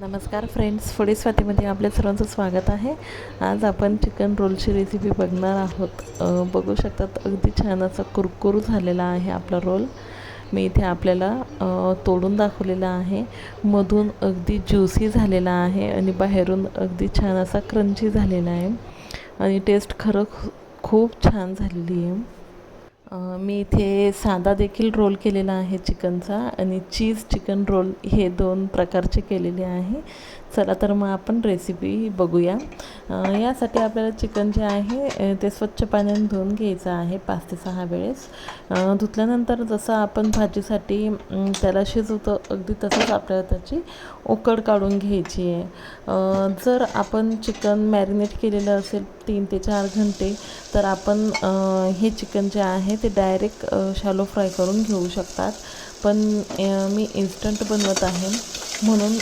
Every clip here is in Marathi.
नमस्कार फ्रेंड्स फुडी स्वातीमध्ये आपल्या सर्वांचं स्वागत आहे. आज आपण चिकन रोलची रेसिपी बघणार आहोत. बघू शकतात अगदी छान असा कुरकुरू झालेला आहे आपला रोल. मी इथे आपल्याला तोडून दाखवलेला आहे. मधून अगदी ज्युसी झालेला आहे आणि बाहेरून अगदी छान असा क्रंची झालेला आहे. आणि टेस्ट खरं खूप छान झालेली आहे. मी इथे साधा देखील रोल केलेला आहे चिकनचा आणि चीज चिकन रोल हे दोन प्रकारचे केलेले आहे. चला तर मग आपण रेसिपी बघूया. यासाठी आपल्याला चिकन जे आहे ते स्वच्छ पाण्याने धुवून घ्यायचं आहे पाच ते सहा वेळेस. धुतल्यानंतर जसं आपण भाजीसाठी त्याला शिजवतो अगदी तसंच आपल्याला त्याची उकड काढून घ्यायची आहे. जर आपण चिकन मॅरिनेट केलेलं असेल तीन ते चार घंटे तर आपण हे चिकन जे आहे ते डायरेक्ट शालो फ्राय करून घेऊ शकतात. पण मी इन्स्टंट बनवत आहे. म्हणून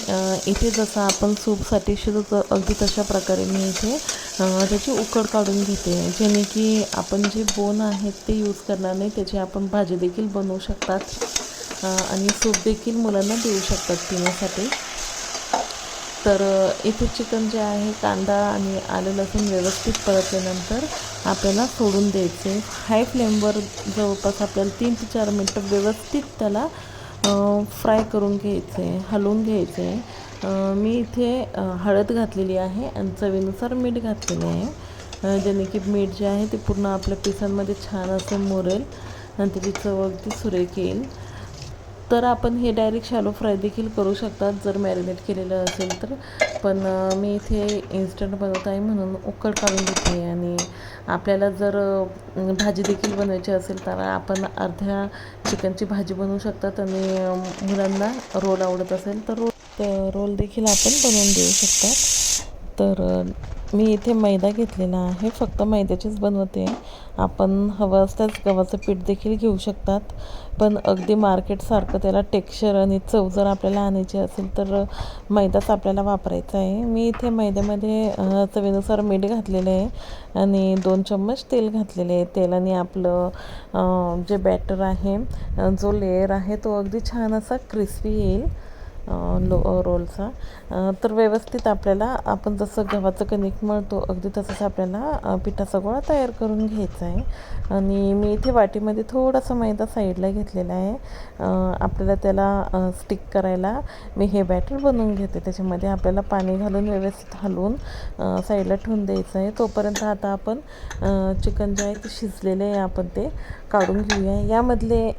इथे जसं आपण सूपसाठी शिजवतो अगदी तशा प्रकारे मी इथे त्याची उकड काढून घेते. जेणे की आपण जे बोन आहेत ते यूज करणार नाही त्याची आपण भाजी देखील बनवू शकतात. आणि सूप देखील मुलांना देऊ शकतात पिण्यासाठी. तर इथे चिकन जे आहे कांदा आणि आलं लसूण व्यवस्थित परतल्यानंतर आपल्याला सोडून द्यायचे. हाय फ्लेमवर जवळपास आपल्याला तीन ते चार मिनटं व्यवस्थित त्याला फ्राय करून घ्यायचे हलवून घ्यायचे. मी इथे हळद घातलेली आहे आणि चवीनुसार मीठ घातलेले आहे. ज्याने की मीठ जे आहे ते पूर्ण आपल्या पिसांमध्ये छान असं मुरेल आणि त्याची चव अगदी सुरेख येईल. तर आपण हे डायरेक्ट शॅलो फ्राय देखील करू शकतात जर मॅरिनेट केलेलं असेल तर. पण मी इथे इन्स्टंट बनवत आहे म्हणून उकड काढून घेते आणि आपल्याला जर भाजी देखील बनवायची असेल तर आपण अर्ध्या चिकनची भाजी बनवू शकतात आणि मुलांना रोल आवडत असेल तर रोल तर रोल देखील आपण बनवून देऊ शकतात. तर मी इथे मैदा घेतलेला आहे. फक्त मैद्याचीच बनवते. आपण हवं असल्यास गव्हाचं पीठ देखील घेऊ शकतात. पण अगदी मार्केटसारखं त्याला टेक्स्चर आणि चव जर आपल्याला आणायची असेल तर मैदाच आपल्याला वापरायचा आहे. मी इथे मैद्यामध्ये चवीनुसार मीठ घातलेलं आहे आणि दोन चम्मच तेल घातलेले आहे. तेलाने आपलं जे बॅटर आहे जो लेअर आहे तो अगदी छान असा क्रिस्पी येईल. लो रोलचा. तर व्यवस्थित आपल्याला आपण जसं गव्हाचं कणिक मळतो अगदी तसंच आपल्याला पिठाचा गोळा तयार करून घ्यायचा आहे. आणि मी इथे वाटीमध्ये थोडासा मैदा साईडला घेतलेला आहे. आपल्याला त्याला स्टिक करायला मी हे बॅटर बनवून घेते. त्याच्यामध्ये आपल्याला पाणी घालून व्यवस्थित हलवून साईडला ठेवून द्यायचं आहे. तोपर्यंत आता आपण चिकन जे आहे ते शिजलेले आहे. आपण ते काढून घेऊया. यामधले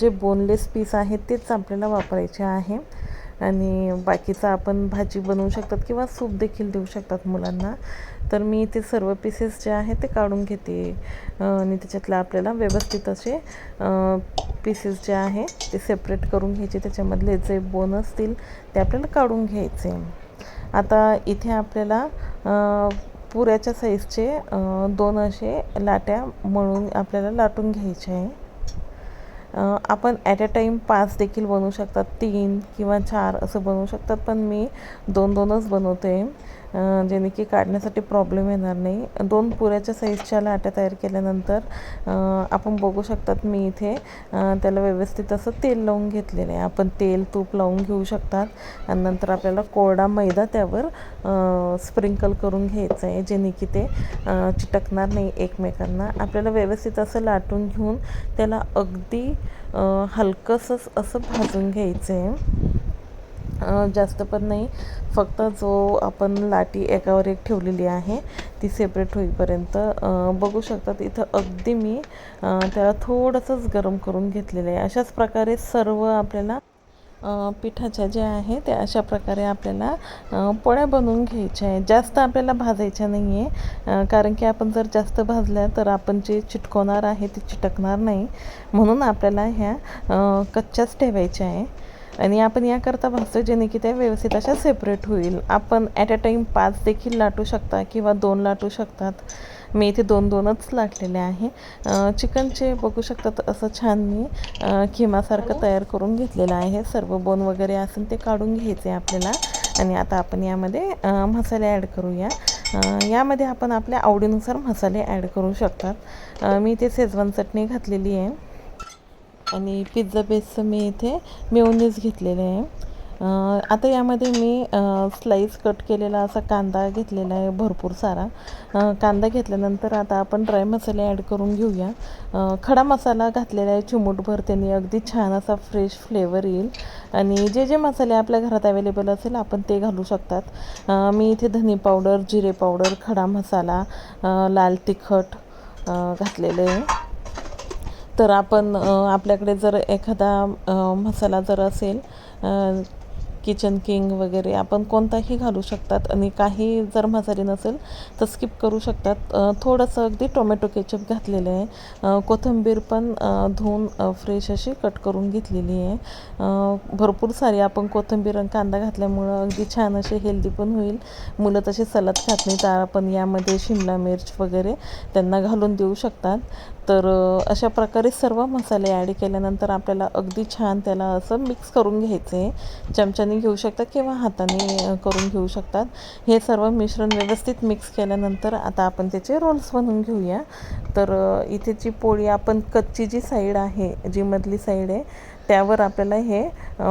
जे बोनलेस पीस आहेत तेच आपल्याला वापरायचे आहे. आणि बाकीचं आपण भाजी बनवू शकतात किंवा सूप देखील देऊ शकतात मुलांना. तर मी ते सर्व पीसेस जे आहेत ते काढून घेते. आणि त्याच्यातलं आपल्याला व्यवस्थित असे पीसेस जे आहे ते सेपरेट करून घ्यायचे. त्याच्यामधले जे बोन असतील ते आपल्याला काढून घ्यायचे. आता इथे आपल्याला पुऱ्याच्या साईजचे दोन असे लाट्या मळून आपल्याला लाटून घ्यायचे आहे. आपण ॲट अ टाईम पाच देखील बनवू शकतात. तीन किंवा चार असं बनवू शकतात. पण मी दोन दोनच बनवते. जेणे की काढण्यासाठी प्रॉब्लेम येणार नाही. दोन पुऱ्याच्या साईजच्या लाट्या तयार केल्यानंतर आपण बघू शकतात मी इथे त्याला व्यवस्थित असं तेल लावून घेतलेलं आहे. आपण तेल तूप लावून घेऊ शकतात. आणि नंतर आपल्याला कोरडा मैदा त्यावर स्प्रिंकल करून घ्यायचं आहे जेणे की ते चिटकणार नाही एकमेकांना. आपल्याला व्यवस्थित असं लाटून घेऊन त्याला अगदी हलकंसंच हलकंसं असं भाजून घ्यायचं आहे. जास्त पण नाही. फक्त जो आपण लाटी एकावर एक ठेवलेली आहे ती सेपरेट होईपर्यंत बघू शकतात. इथं अगदी मी त्याला थोडंसंच गरम करून घेतलेलं आहे. अशाच प्रकारे सर्व आपल्याला पिठाच्या ज्या आहे त्या अशा प्रकारे आपल्याला पोळ्या बनवून घ्यायच्या आहे जास्त आपल्याला भाजायच्या नाही आहे कारण की आपण जर जास्त भाजल्या तर आपण जे चिटकवणार आहे ते चिटकणार नाही. म्हणून आपल्याला ह्या कच्च्याच ठेवायच्या आहे. आणि आपण याकरता भासतो जेणे त्या व्यवस्थित अशा सेपरेट होईल. आपण ॲट अ टाईम पाच देखील लाटू शकता किंवा दोन लाटू शकतात. मी इथे दोन दोनच लाटलेले आहे. चिकनचे बघू शकतात असं छान मी किमासारखं खिमासारखं तयार करून घेतलेलं आहे. सर्व बोन वगैरे असेल ते काढून घ्यायचे आपल्याला. आणि आता आपण यामध्ये मसाले ॲड करूया. यामध्ये आपण आपल्या आवडीनुसार मसाले ॲड करू शकतात. मी इथे शेजवान चटणी घातलेली आहे. आणि पिझ्झा बेसचं मी इथे मेयोनीज घेतलेलं आहे. आता यामध्ये मी स्लाईस कट केलेला असा कांदा घेतलेला आहे भरपूर सारा. कांदा घेतल्यानंतर आता आपण ड्राय मसाले ॲड करून घेऊया. खडा मसाला घातलेला आहे चिमूटभर त्यांनी अगदी छान असा फ्रेश फ्लेवर येईल. आणि जे जे मसाले आपल्या घरात अवेलेबल असेल आपण ते घालू शकतात. मी इथे धनी पावडर जिरे पावडर खडा मसाला लाल तिखट घातलेलं घातलेले आहे. तर आपण आपल्याकडे जर एखादा मसाला जर असेल किचन किंग वगैरे आपण कोणताही घालू शकतात. आणि काही जर मसाले नसेल तर स्किप करू शकतात. थोडंसं अगदी टोमॅटो केचप घातलेलं आहे. कोथिंबीर पण धुवून फ्रेश अशी कट करून घेतलेली आहे. भरपूर सारी आपण कोथिंबीर आणि कांदा घातल्यामुळं अगदी छान असे हेल्दी पण होईल. मुलं तसे सलाद खात नाही तर आपण यामध्ये शिमला मिर्च वगैरे त्यांना घालून देऊ शकतात. तर अशा प्रकारे सर्व मसाले ॲड केल्यानंतर आपल्याला अगदी छान त्याला असं मिक्स करून घ्यायचं आहे चमच्याने घेऊ शकतात किंवा हाताने करून घेऊ शकतात. हे सर्व मिश्रण व्यवस्थित मिक्स केल्यानंतर आता आपण त्याचे रोल्स बनवून घेऊया. तर इथे जी पोळी आपण कच्ची जी साईड आहे जी मधली साईड आहे त्यावर आपल्याला हे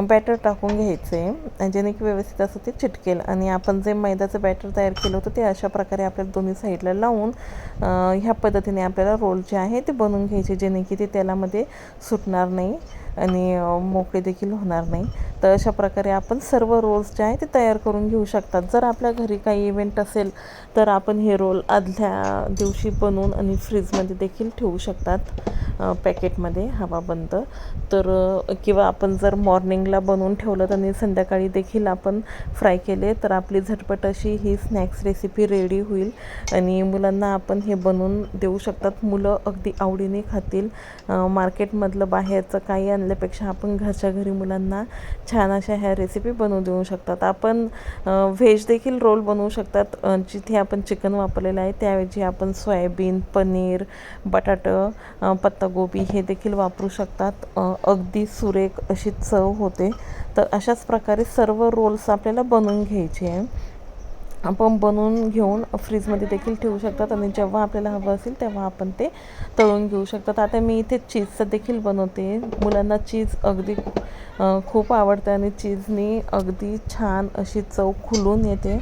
बॅटर टाकून घ्यायचं. आहे जेणे की व्यवस्थित असं ते चिटकेल. आणि आपण जे मैद्याचं बॅटर तयार केलं होतं ते अशा प्रकारे आपल्याला दोन्ही साईडला लावून ह्या पद्धतीने आपल्याला रोल जे आहे ते बनवून घ्यायचे. जेणे की ते तेलामध्ये सुटणार नाही आणि मोकळे देखील होणार नाही. तर अशा प्रकारे आपण सर्व रोल्स जे आहे ते तयार करून घेऊ शकतात. जर आपल्या घरी काही इव्हेंट असेल तर आपण हे रोल आदल्या दिवशी बनवून आणि फ्रीजमध्ये देखील ठेवू शकतात पॅकेटमध्ये हवा बंद. तर किंवा आपण जर मॉर्निंगला बनवून ठेवलं आणि संध्याकाळी देखील आपण फ्राय केले तर आपली झटपट अशी ही स्नॅक्स रेसिपी रेडी होईल. आणि मुलांना आपण हे बनवून देऊ शकतात. मुलं अगदी आवडीने खातील. मार्केटमधलं बाहेरचं काही आणल्यापेक्षा आपण घरच्या घरी मुलांना छान अशा ह्या रेसिपी बनवून देऊ शकतात. आपण व्हेज देखील रोल बनवू शकतात. जिथे आपण चिकन वापरलेलं आहे त्याऐवजी आपण सोयाबीन पनीर बटाटं पत्तागोबी हे देखील वापरू शकतात. अगदी सुरेख अशी चव होते. तर अशाच प्रकारे सर्व रोल्स आपल्याला बनवून घ्यायचे आहे. आपण बनवून घेऊन फ्रीजमध्ये देखील ठेवू शकतात आणि जेव्हा आपल्याला हवं असेल तेव्हा आपण ते तळून घेऊ शकतात. आता मी इथे चीजचं देखील बनवते. मुलांना चीज अगदी खूप आवडते आणि चीजनी अगदी छान अशी चव खुलून येते.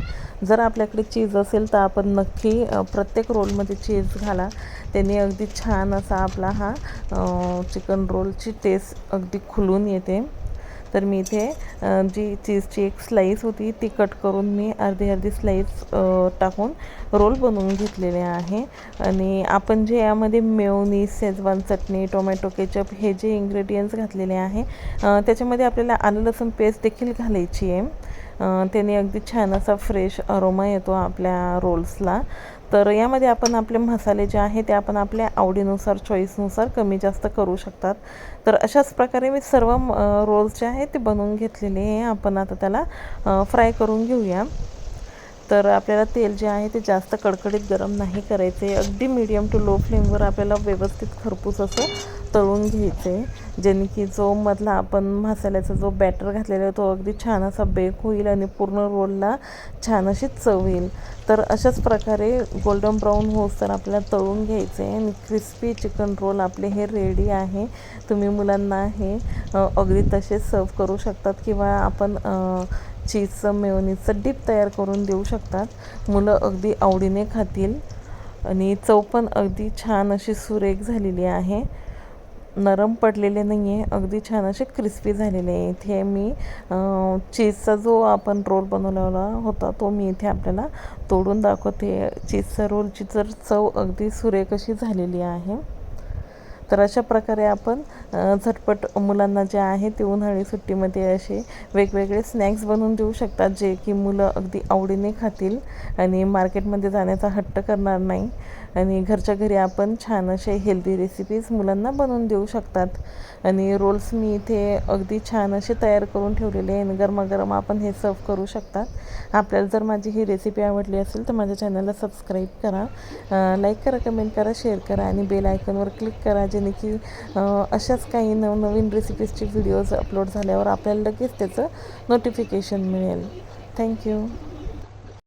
जर आपल्याकडे चीज असेल तर आपण नक्की प्रत्येक रोलमध्ये चीज घाला. त्याने अगदी छान असा आपला हा चिकन रोलची टेस्ट अगदी खुलून येते. तर मी इथे जी चीजची एक स्लाईस होती ती कट करून मी अर्धी अर्धी स्लाईस टाकून रोल बनवून घेतलेले आहे. आणि आपण जे यामध्ये mayonnaise schezwan chutney tomato ketchup हे जे इंग्रेडियंट्स घातलेले आहे त्याच्यामध्ये आपल्याला आलं लसूण पेस्ट देखील घालायची आहे. त्याने अगदी छान असा फ्रेश अरोमा येतो आपल्या रोल्सला तर यामध्ये आपण आपले मसाले जे आहे ते आपण आपल्या आवडीनुसार चॉईसनुसार कमी जास्त करू शकतात. तर अशाच प्रकारे मी सर्व रोल्स जे आहे ते बनवून घेतलेले आहे. आपण आता त्याला फ्राय करून घेऊया. तर आपल्याला तेल जे आहे ते जास्त कडकडीत गरम नाही करायचे अगदी मीडियम टू लो फ्लेमवर आपल्याला व्यवस्थित खरपूस असं तळून घ्यायचे ज्याने की जो मधला आपण मसाल्याचा जो बॅटर घातलेला आहे तो अगदी छान असा बेक होईल आणि पूर्ण रोलला छान अशी चव येईल. तर अशाच प्रकारे गोल्डन ब्राऊन होस तर आपल्याला तळून घ्यायचे आणि क्रिस्पी चिकन रोल आपले हे रेडी आहे. तुम्ही मुलांना हे अगदी तसेच सर्व करू शकतात किंवा आपण चीजचं मेवनीचं डीप तयार करून देऊ शकतात. मुलं अगदी आवडीने खातील आणि चव पण अगदी छान अशी सुरेख झालेली आहे. नरम पडलेले नाही आहे अगदी छान असे क्रिस्पी झालेले आहे. इथे मी चीजचा जो आपण रोल बनवलेला होता तो मी इथे आपल्याला तोडून दाखवते. चीजचा रोलची तर चव अगदी सुरेख अशी झालेली आहे तर अशा प्रकारे आपण झटपट मुलांना जे आहे ते उन्हाळी सुट्टीमध्ये असे वेगवेगळे स्नॅक्स बनवून देऊ शकतात जे की मुलं अगदी आवडीने खातील आणि मार्केटमध्ये जाण्याचा हट्ट करणार नाही. आणि घरच्या घरी आपण छान असे हेल्दी रेसिपीज मुलांना बनवून देऊ शकतात. आणि रोल्स मी इथे अगदी छान असे तयार करून ठेवलेले आहे आणि गरमागरम आपण हे सर्व करू शकतात. आपल्याला जर माझी ही रेसिपी आवडली असेल तर माझ्या चॅनलला सबस्क्राईब करा. लाईक करा कमेंट करा शेअर करा आणि बेल आयकॉनवर क्लिक करा जेणे की अशाच काही नवनवीन रेसिपीजचे व्हिडिओज अपलोड झाल्यावर आपल्याला लगेच त्याचं नोटिफिकेशन मिळेल. थँक्यू